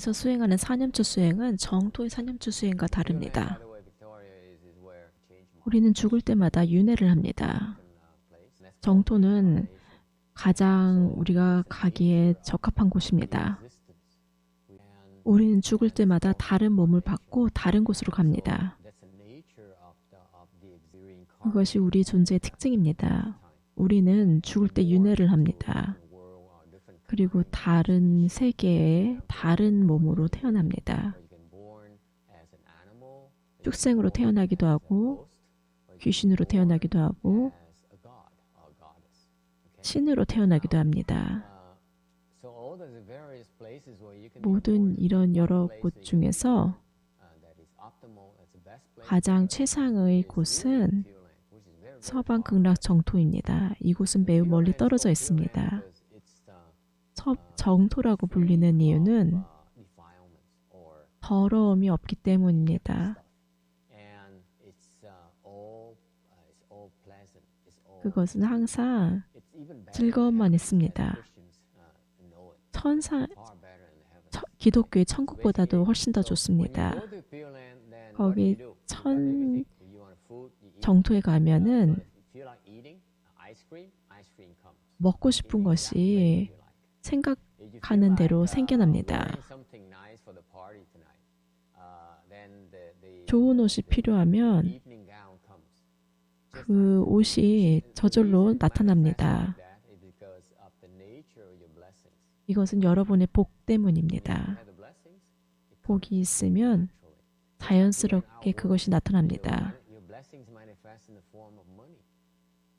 그래서 수행하는 사념처 수행은 정토의 사념처 수행과 다릅니다. 우리는 죽을 때마다 윤회를 합니다. 정토는 가장 우리가 가기에 적합한 곳입니다. 우리는 죽을 때마다 다른 몸을 받고 다른 곳으로 갑니다. 그것이 우리 존재의 특징입니다. 우리는 죽을 때 윤회를 합니다. 그리고 다른 세계의 다른 몸으로 태어납니다. 축생으로 태어나기도 하고 귀신으로 태어나기도 하고 신으로 태어나기도 합니다. 모든 이런 여러 곳 중에서 가장 최상의 곳은 서방 극락 정토입니다. 이곳은 매우 멀리 떨어져 있습니다. 서, 정토라고 불리는 이유는 더러움이 없기 때문입니다. 그것은 항상 즐거움만 있습니다. 천사, 처- 기독교의 천국보다도 훨씬 더 좋습니다. 거기 천 정토에 가면은 먹고 싶은 것이 생각하는 대로 생겨납니다. 좋은 옷이 필요하면 그 옷이 저절로 나타납니다. 이것은 여러분의 복 때문입니다. 복이 있으면 자연스럽게 그것이 나타납니다.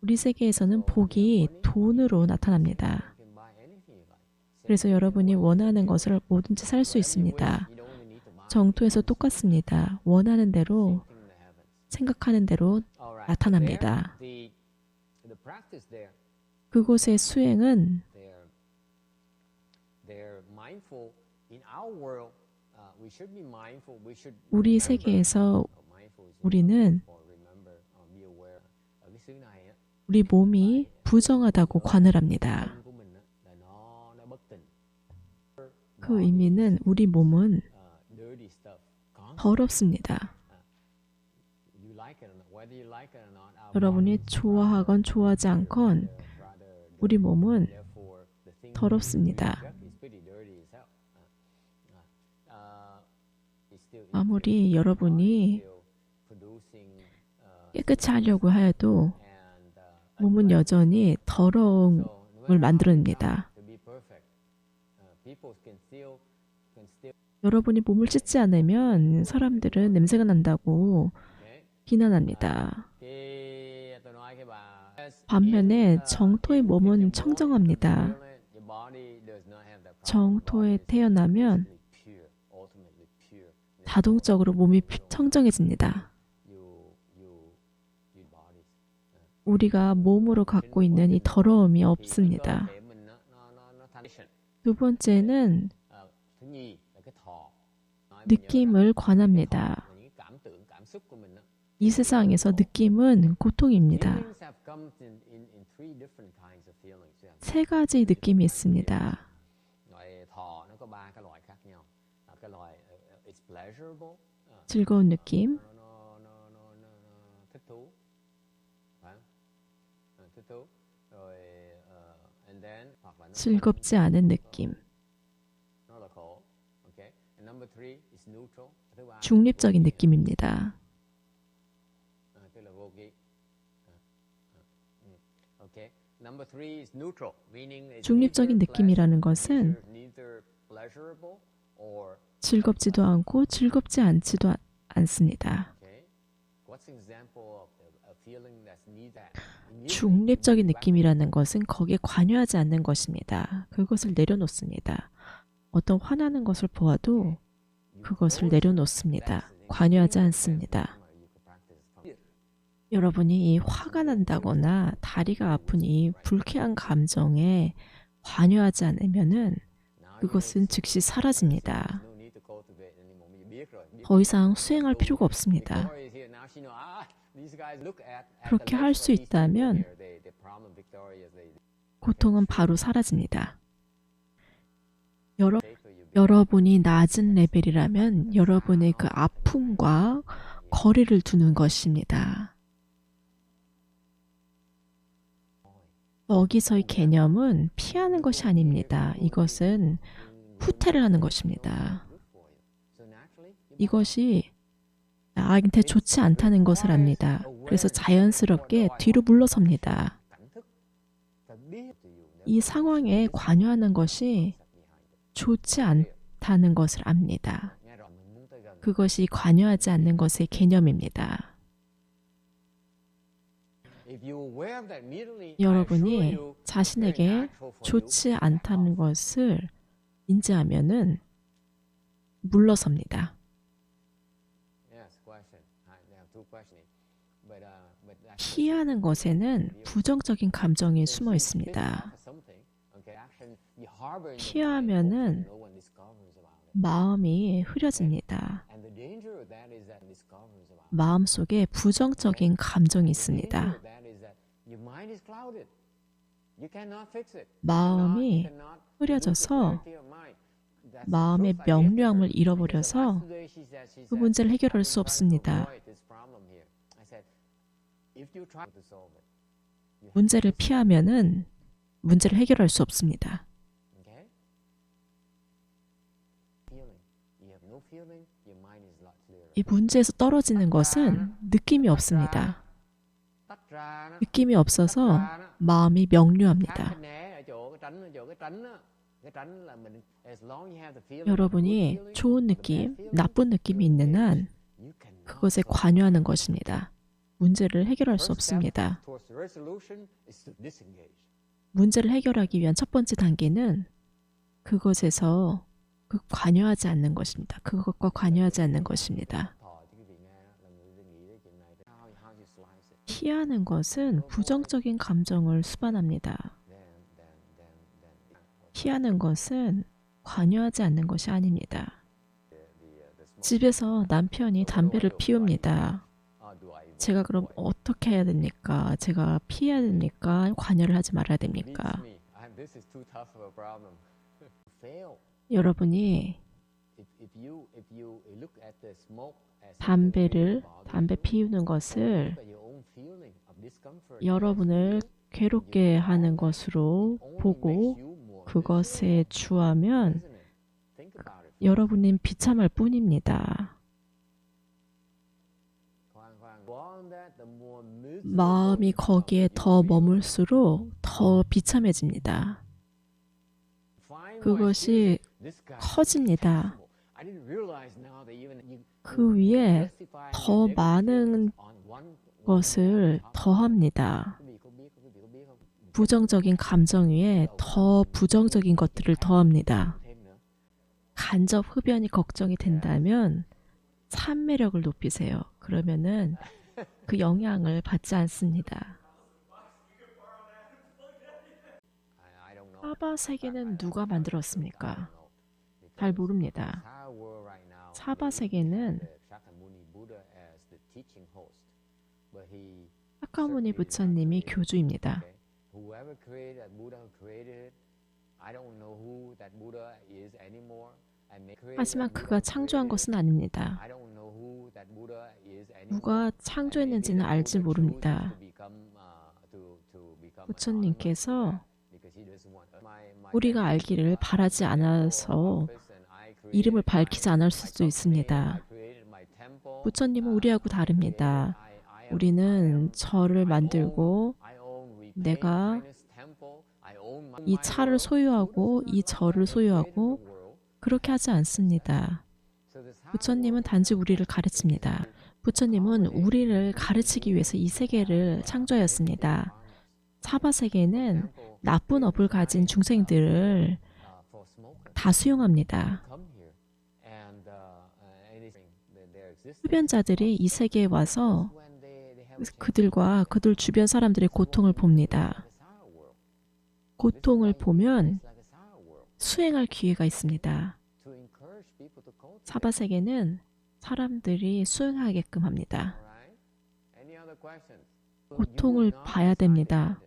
우리 세계에서는 복이 돈으로 나타납니다. 그래서 여러분이 원하는 것을 뭐든지 살 수 있습니다. 정토에서 똑같습니다. 원하는 대로 생각하는 대로 나타납니다. 그곳의 수행은 우리 세계에서 우리는 우리 몸이 부정하다고 관을 합니다. 그 의미는 우리 몸은 더럽습니다. 여러분이 좋아하건 좋아하지 않건 우리 몸은 더럽습니다. 아무리 여러분이 깨끗이 하려고 해도 몸은 여전히 더러움을 만들어냅니다. 여러분이 몸을 씻지 않으면 사람들은 냄새가 난다고 비난합니다. 반면에 정토의 몸은 청정합니다. 정토에 태어나면 자동적으로 몸이 피- 청정해집니다. 우리가 몸으로 갖고 있는 이 더러움이 없습니다. 두 번째는 느낌을 관합니다. 이 세상에서 느낌은 고통입니다. 세 가지 느낌이 있습니다. 즐거운 느낌, 즐겁지 않은 느낌, 중립적인 느낌입니다. 중립적인 느낌이라는 것은 즐겁지도 않고 즐겁지 않지도 아- 않습니다. 중립적인 느낌이라는 것은 거기에 관여하지 않는 것입니다. 그것을 내려놓습니다. 어떤 화나는 것을 보아도 그것을 내려놓습니다. 관여하지 않습니다. 여러분이 이 화가 난다거나 다리가 아픈 이 불쾌한 감정에 관여하지 않으면은 그것은 즉시 사라집니다. 더 이상 수행할 필요가 없습니다. 그렇게 할 수 있다면 고통은 바로 사라집니다. 여러, 여러분이 낮은 레벨이라면 여러분의 그 아픔과 거리를 두는 것입니다. 여기서의 개념은 피하는 것이 아닙니다. 이것은 후퇴를 하는 것입니다. 이것이 나한테 좋지 않다는 것을 압니다. 그래서 자연스럽게 뒤로 물러섭니다. 이 상황에 관여하는 것이 좋지 않다는 것을 압니다. 그것이 관여하지 않는 것의 개념입니다. 여러분이 자신에게 좋지 않다는 것을 인지하면은 물러섭니다. 피하는 것에는 부정적인 감정이 숨어 있습니다. 피하면은 마음이 흐려집니다. 마음 속에 부정적인 감정이 있습니다. 마음이 흐려져서 마음의 명료함을 잃어버려서 그 문제를 해결할 수 없습니다. 문제를 피하면은 문제를 해결할 수 없습니다. 이 문제에서 떨어지는 것은 느낌이 없습니다. 느낌이 없어서 마음이 명료합니다. 여러분이 좋은 느낌, 나쁜 느낌이 있는 한 그것에 관여하는 것입니다. 문제를 해결할 수 없습니다. 문제를 해결하기 위한 첫 번째 단계는 그것에서 그 관여하지 않는 것입니다. 그것과 관여하지 않는 것입니다. 피하는 것은 부정적인 감정을 수반합니다. 피하는 것은 관여하지 않는 것이 아닙니다. 집에서 남편이 담배를 피웁니다. 제가 그럼 어떻게 해야 됩니까? 제가 피해야 됩니까? 관여를 하지 말아야 됩니까? 여러분이 담배를 담배 피우는 것을 여러분을 괴롭게 하는 것으로 보고 그것에 주하면 여러분은 비참할 뿐입니다. 마음이 거기에 더 머물수록 더 비참해집니다. 그것이 커집니다. 그 위에 더 많은 것을 더합니다. 부정적인 감정 위에 더 부정적인 것들을 더합니다. 간접 흡연이 걱정이 된다면 참매력을 높이세요. 그러면은 그 영향을 받지 않습니다. 사바 세계는 누가 만들었습니까? 잘 모릅니다. 사바 세계는 사카모니 부처님이 교주입니다. 하지만 그가 창조한 것은 아닙니다. 누가 창조했는지는 알지 모릅니다. 부처님께서 우리가 알기를 바라지 않아서 이름을 밝히지 않을 수도 있습니다. 부처님은 우리하고 다릅니다. 우리는 절을 만들고 내가 이 차를 소유하고 이 절을 소유하고 그렇게 하지 않습니다. 부처님은 단지 우리를 가르칩니다. 부처님은 우리를 가르치기 위해서 이 세계를 창조하였습니다. 사바 세계는 나쁜 업을 가진 중생들을 다 수용합니다. 흡연자들이 이 세계에 와서 그들과 그들 주변 사람들의 고통을 봅니다. 고통을 보면 수행할 기회가 있습니다. 사바 세계는 사람들이 수행하게끔 합니다. 고통을 봐야 됩니다.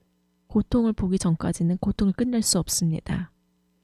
고통을 보기 전까지는 고통을 끝낼 수 없습니다.